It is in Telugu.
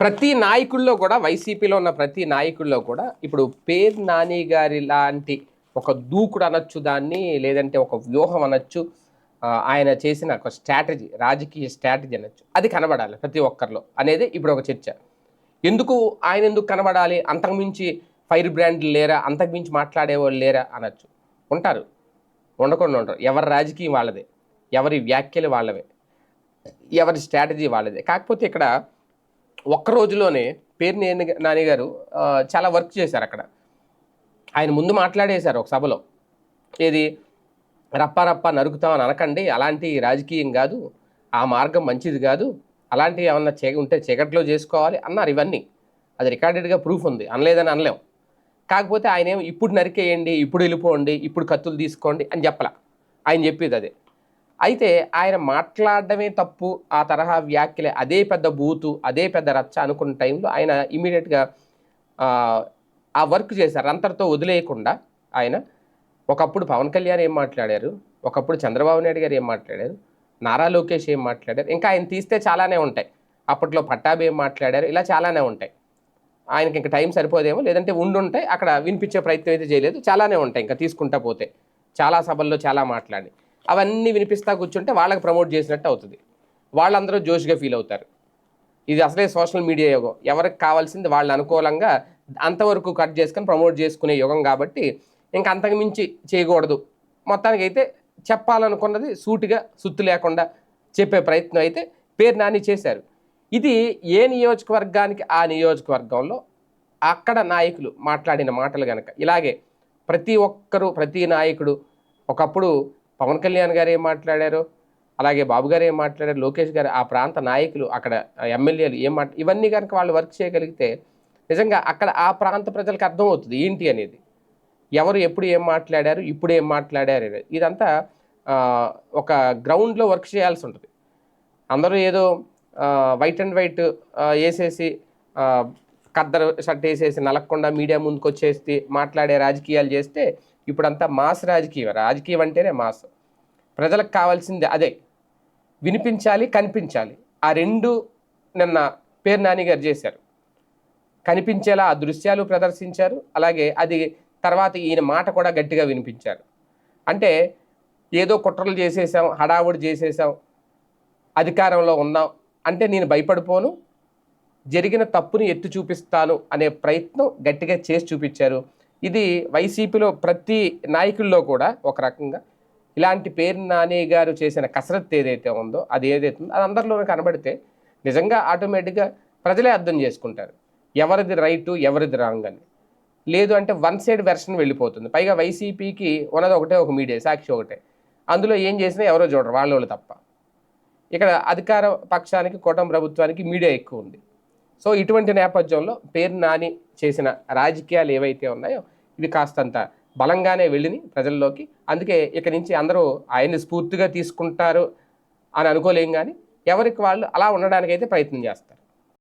ప్రతి నాయకుల్లో కూడా వైసీపీలో ఉన్న ప్రతి నాయకుల్లో కూడా ఇప్పుడు పేరు నాని గారి లాంటి ఒక దూకుడు అనొచ్చు దాన్ని లేదంటే ఒక వ్యూహం అనొచ్చు ఆయన చేసిన ఒక స్ట్రాటజీ రాజకీయ స్ట్రాటజీ అనొచ్చు. అది కనబడాలి ప్రతి ఒక్కరిలో అనేది ఇప్పుడు ఒక చర్చ. ఎందుకు ఆయన ఎందుకు కనబడాలి? అంతకుమించి ఫైర్ బ్రాండ్లు లేరా? అంతకుమించి మాట్లాడేవాళ్ళు లేరా? అనొచ్చు. ఉంటారు. ఉండకుండా ఉంటారు. ఎవరి రాజకీయం వాళ్ళదే. ఎవరి వ్యాఖ్యలు వాళ్ళవే. ఎవరి స్ట్రాటజీ వాళ్ళదే. కాకపోతే ఇక్కడ ఒక్క రోజులోనే పేరు నేని నాని గారు చాలా వర్క్ చేశారు అక్కడ. ఆయన ముందు మాట్లాడేశారు ఒక సభలో. ఏది రప్ప రప్ప నరుకుతామని అనకండి అలాంటి రాజకీయం కాదు ఆ మార్గం మంచిది కాదు అలాంటివి ఏమన్నా చే ఉంటే చీకట్లో చేసుకోవాలి అన్నారు ఇవన్నీ. అది రికార్డెడ్గా ప్రూఫ్ ఉంది అనలేదని అనలేం. కాకపోతే ఆయన ఏం ఇప్పుడు నరికేయండి ఇప్పుడు వెళ్ళిపోండి ఇప్పుడు కత్తులు తీసుకోండి అని చెప్పలా. ఆయన చెప్పేది అదే. అయితే ఆయన మాట్లాడడమే తప్పు ఆ తరహా వ్యాఖ్యలే. అదే పెద్ద బూతు అదే పెద్ద రచ్చ అనుకున్న టైంలో ఆయన ఇమీడియట్గా ఆ వర్క్ చేశారు. అంతటితో వదిలేయకుండా ఆయన ఒకప్పుడు పవన్ కళ్యాణ్ ఏం మాట్లాడారు? ఒకప్పుడు చంద్రబాబు నాయుడు గారు ఏం మాట్లాడారు? నారా లోకేష్ ఏం మాట్లాడారు? ఇంకా ఆయన తీస్తే చాలానే ఉంటాయి. అప్పట్లో పట్టాభి ఏం మాట్లాడారు? ఇలా చాలానే ఉంటాయి. ఆయనకి ఇంకా టైం సరిపోదేమో లేదంటే ఉండుంటాయి అక్కడ వినిపించే ప్రయత్నం అయితే చేయలేదు. చాలానే ఉంటాయి. ఇంకా తీసుకుంటా పోతే. చాలా సభల్లో చాలా మాట్లాడి. అవన్నీ వినిపిస్తా కూర్చుంటే వాళ్ళకి ప్రమోట్ చేసినట్టు అవుతుంది. వాళ్ళందరూ జోష్గా ఫీల్ అవుతారు. ఇది అసలే సోషల్ మీడియా యుగం. ఎవరికి కావాల్సింది వాళ్ళు అనుకూలంగా అంతవరకు కట్ చేసుకొని ప్రమోట్ చేసుకునే యుగం కాబట్టి ఇంకా అంతకు మించి చేయకూడదు. మొత్తానికి అయితే చెప్పాలనుకున్నది సూటిగా సుత్తు లేకుండా చెప్పే ప్రయత్నం అయితే పేరు నాని చేశారు. ఇది ఏ నియోజకవర్గానికి ఆ నియోజకవర్గంలో అక్కడ నాయకులు మాట్లాడిన మాటలు కనుక ఇలాగే ప్రతి ఒక్కరు ప్రతి నాయకుడు ఒకప్పుడు పవన్ కళ్యాణ్ గారు ఏం మాట్లాడారు? అలాగే బాబు గారు ఏం మాట్లాడారు? లోకేష్ గారు ఆ ప్రాంత నాయకులు అక్కడ ఎమ్మెల్యేలు ఏం మాట్లా ఇవన్నీ కనుక వాళ్ళు వర్క్ చేయగలిగితే నిజంగా అక్కడ ఆ ప్రాంత ప్రజలకు అర్థమవుతుంది ఏంటి అనేది. ఎవరు ఎప్పుడు ఏం మాట్లాడారు? ఇప్పుడు ఏం మాట్లాడారు? అనేది. ఇదంతా ఒక గ్రౌండ్లో వర్క్ చేయాల్సి ఉంటుంది. అందరూ ఏదో వైట్ అండ్ వైట్ వేసేసి ఆ, షర్ట్ వేసేసి నలగకుండా మీడియా ముందుకు వచ్చేసి మాట్లాడే రాజకీయాలు చేస్తే ఇప్పుడంతా మాస్ రాజకీయం. రాజకీయం అంటేనే మాస్. ప్రజలకు కావాల్సింది అదే వినిపించాలి కనిపించాలి. ఆ రెండు నిన్న పేరు నాని గారు చేశారు. కనిపించేలా ఆ దృశ్యాలు ప్రదర్శించారు. అలాగే అది తర్వాత ఈయన మాట కూడా గట్టిగా వినిపించారు. అంటే ఏదో కుట్రలు చేసేసాం హడావుడి చేసేసాం అధికారంలో ఉన్నాం అంటే నేను భయపడిపోను జరిగిన తప్పుని ఎత్తి చూపిస్తాను అనే ప్రయత్నం గట్టిగా చేసి చూపించారు. ఇది వైసీపీలో ప్రతి నాయకుల్లో కూడా ఒక రకంగా ఇలాంటి పేరు నాని గారు చేసిన కసరత్తు ఏదైతే ఉందో అది ఏదైతే ఉందో అది అందరిలోనూ కనబడితే నిజంగా ఆటోమేటిక్గా ప్రజలే అర్థం చేసుకుంటారు. ఎవరిది రైటు ఎవరిది రాంగ్ అని. లేదు అంటే వన్ సైడ్ వెర్షన్ వెళ్ళిపోతుంది. పైగా వైసీపీకి ఉన్నది ఒకటే ఒక మీడియా సాక్షి ఒకటే. అందులో ఏం చేసినా ఎవరో చూడరు వాళ్ళు తప్ప. ఇక్కడ అధికార పక్షానికి కూటమి ప్రభుత్వానికి మీడియా ఎక్కువ ఉంది. సో ఇటువంటి నేపథ్యంలో పేరు నాని చేసిన రాజకీయాలు ఏవైతే ఉన్నాయో ఇవి కాస్తంత బలంగానే వెళ్ళింది ప్రజల్లోకి. అందుకే ఇక నుంచి అందరూ ఆయన్ని స్ఫూర్తిగా తీసుకుంటారు అని అనుకోలేం కానీ ఎవరికి వాళ్ళు అలా ఉండడానికైతే ప్రయత్నం చేస్తారు.